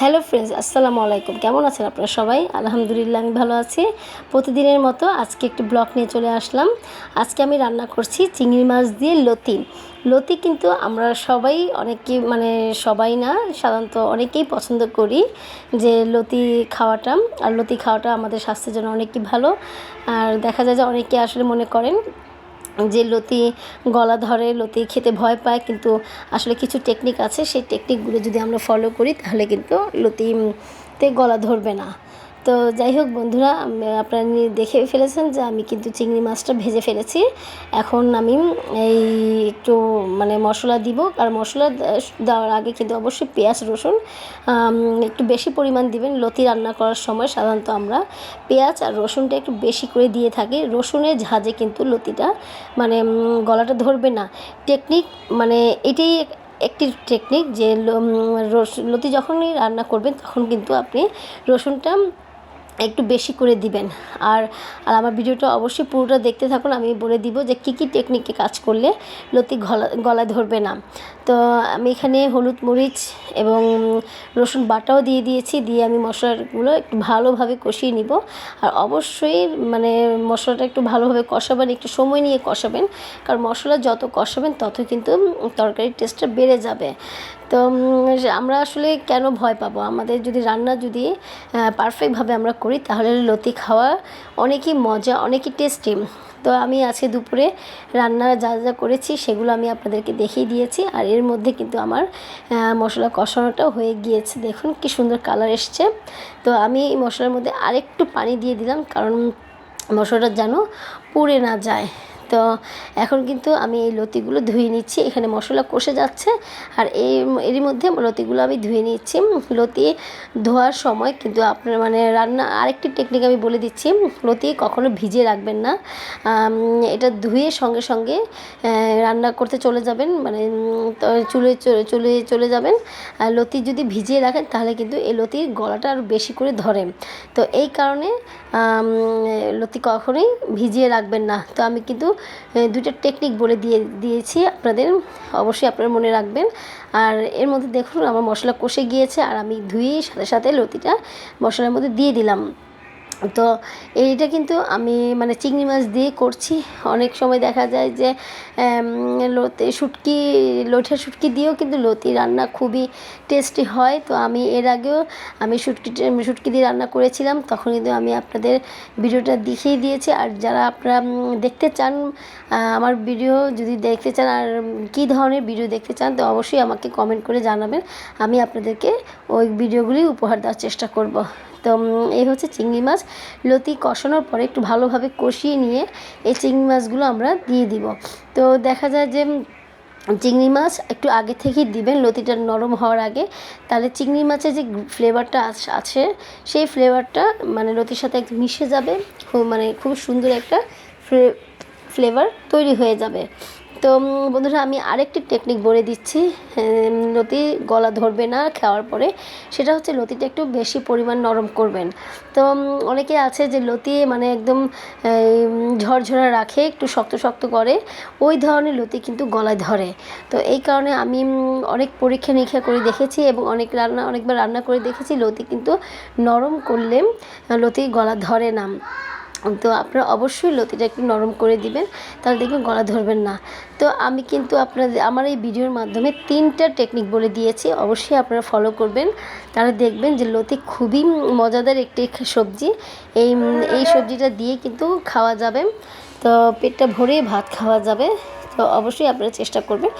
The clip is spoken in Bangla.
হ্যালো ফ্রেন্ডস, আসসালামু আলাইকুম। কেমন আছেন আপনারা সবাই? আলহামদুলিল্লাহ, আমি ভালো আছি। প্রতিদিনের মতো আজকে একটি ব্লগ নিয়ে চলে আসলাম। আজকে আমি রান্না করছি চিংড়ি মাছ দিয়ে লতি। লতি কিন্তু আমরা সবাই অনেকেই মানে সবাই না, সাধারণত অনেকেই পছন্দ করি যে লতি খাওয়াটা। আর লতি খাওয়াটা আমাদের স্বাস্থ্যের জন্য অনেকই ভালো। আর দেখা যায় যে অনেকে আসলে মনে করেন যে লতি গলা ধরে, লতি খেতে ভয় পায়, কিন্তু আসলে কিছু টেকনিক আছে। সেই টেকনিকগুলো যদি আমরা ফলো করি, তাহলে কিন্তু লতিতে গলা ধরবে না। তো যাই হোক বন্ধুরা আপনারা দেখে ফেলেছেন যে আমি কিন্তু চিংড়ি মাছটা ভেজে ফেলেছি। এখন আমি এই একটু মানে মশলা দিব, আর মশলা দেওয়ার আগে কিন্তু অবশ্যই পেঁয়াজ, রসুন একটু বেশি পরিমাণ দিবেন। লতি রান্না করার সময় সাধারণত আমরা পেঁয়াজ আর রসুনটা একটু বেশি করে দিয়ে থাকি। রসুনের ঝাঁজে কিন্তু লতিটা মানে গলাটা ধরবে না। টেকনিক মানে এটাই একটি টেকনিক যে লতি যখনই রান্না করবেন তখন কিন্তু আপনি রসুনটা একটু বেশি করে দিবেন। আর আর আমার ভিডিওটা অবশ্যই পুরোটা দেখতে থাকুন, আমি বলে দিব যে কী কী টেকনিকে কাজ করলে লতি গলা গলা ধরবে না। তো আমি এখানে হলুদ মরিচ এবং রসুন বাটাও দিয়ে দিয়েছি, দিয়ে আমি মশলাগুলো একটু ভালোভাবে কষিয়ে নিব। আর অবশ্যই মানে মশলাটা একটু ভালোভাবে কষাবেন, একটু সময় নিয়ে কষাবেন, কারণ মশলা যত কষাবেন তত কিন্তু তরকারির টেস্টটা বেড়ে যাবে। তো আমরা আসলে কেন ভয় পাবো? আমাদের যদি রান্না যদি পারফেক্টভাবে আমরা করি, তাহলে লতি খাওয়া অনেকই মজা, অনেকই টেস্টি তো আমি আজকে দুপুরে রান্না যা যা করেছি সেগুলো আমি আপনাদেরকে দেখিয়ে দিয়েছি। আর এর মধ্যে কিন্তু আমার মশলা কষানোটাও হয়ে গিয়েছে। দেখুন কি সুন্দর কালার এসছে। তো আমি এই মশলার মধ্যে আরেকটু পানি দিয়ে দিলাম, কারণ মশলাটা যেন পুড়ে না যায়। তো এখন কিন্তু আমি এই লতিগুলো ধুয়ে নিচ্ছি। এখানে মশলা কষে যাচ্ছে আর এই এরই মধ্যে লতিগুলো আমি ধুয়ে নিচ্ছি। লতি ধোয়ার সময় কিন্তু আপনার মানে রান্না আরেকটি টেকনিক আমি বলে দিচ্ছি। লতি কখনো ভিজিয়ে রাখবেন না। এটা ধুয়ে সঙ্গে সঙ্গে রান্না করতে চলে যাবেন। মানে চুলে চলে চলে যাবেন। আর লতি যদি ভিজিয়ে রাখেন তাহলে কিন্তু এই লতির গলাটা আরও বেশি করে ধরে। তো এই কারণে লতি কখনোই ভিজিয়ে রাখবেন না। তো আমি কিন্তু দুইটা টেকনিক বলে দিয়ে, দিয়েছি আপনাদের। অবশ্যই আপনারা মনে রাখবেন। আর এর মধ্যে দেখুন, আমার মশলা কষে গিয়েছে, আর আমি ধুয়ে সাথে সাথে লতিটা মশলার মধ্যে দিয়ে দিলাম। তো এইটা কিন্তু আমি মানে চিংড়ি মাছ দিয়ে করছি। অনেক সময় দেখা যায় যে লতি শুটকি লোঠা শুটকি দিয়েও কিন্তু লতি রান্না খুবই টেস্টি হয়। তো আমি এর আগেও আমি শুটকি শুটকি দিয়ে রান্না করেছিলাম। তখন কিন্তু আমি আপনাদের ভিডিওটা দেখিয়ে দিয়েছি। আর যারা আপনারা দেখতে চান আমার ভিডিও যদি দেখতে চান, আর কী ধরনের ভিডিও দেখতে চান, তো অবশ্যই আমাকে কমেন্ট করে জানাবেন। আমি আপনাদেরকে ওই ভিডিওগুলি উপহার দেওয়ার চেষ্টা করব। তো এই হচ্ছে চিংড়ি মাছ। লতি কষানোর পরে একটু ভালোভাবে কষিয়ে নিয়ে এই চিংড়ি মাছগুলো আমরা দিয়ে দিব। তো দেখা যায় যে চিংড়ি মাছ একটু আগে থেকেই দিবেন, লতিটা নরম হওয়ার আগে। তাহলে চিংড়ি মাছের যে ফ্লেভারটা আছে সেই ফ্লেভারটা মানে লতির সাথে একদম মিশে যাবে। খুব মানে খুব সুন্দর একটা ফ্লেভার তৈরি হয়ে যাবে। তো বন্ধুরা, আমি আরেকটি টেকনিক বলে দিচ্ছি। লতি গলা ধরবে না খাওয়ার পরে। সেটা হচ্ছে লতিটা একটু বেশি পরিমাণ নরম করবেন। তো অনেকে আছে যে লতি মানে একদম ঝরঝরা রাখে, একটু শক্ত শক্ত করে। ওই ধরনের লতি কিন্তু গলায় ধরে। তো, এই কারণে আমি অনেক পরীক্ষা নিরীক্ষা করে দেখেছি এবং অনেক রান্না, অনেকবার রান্না করে দেখেছি, লতি কিন্তু নরম করলে লতি গলা ধরে না। তো আপনারা অবশ্যই লতিটা একটু নরম করে দিবেন, তাহলে দেখবেন গলা ধরবেন না। তো আমি কিন্তু আপনাদের, আমার এই ভিডিওর মাধ্যমে তিনটা টেকনিক বলে দিয়েছি, অবশ্যই আপনারা ফলো করবেন। তাহলে দেখবেন যে লতি খুবই মজাদার একটি সবজি। এই এই সবজিটা দিয়ে কিন্তু খাওয়া যাবে। তো পেটটা ভরে ভাত খাওয়া যাবে। তো অবশ্যই আপনারা চেষ্টা করবেন।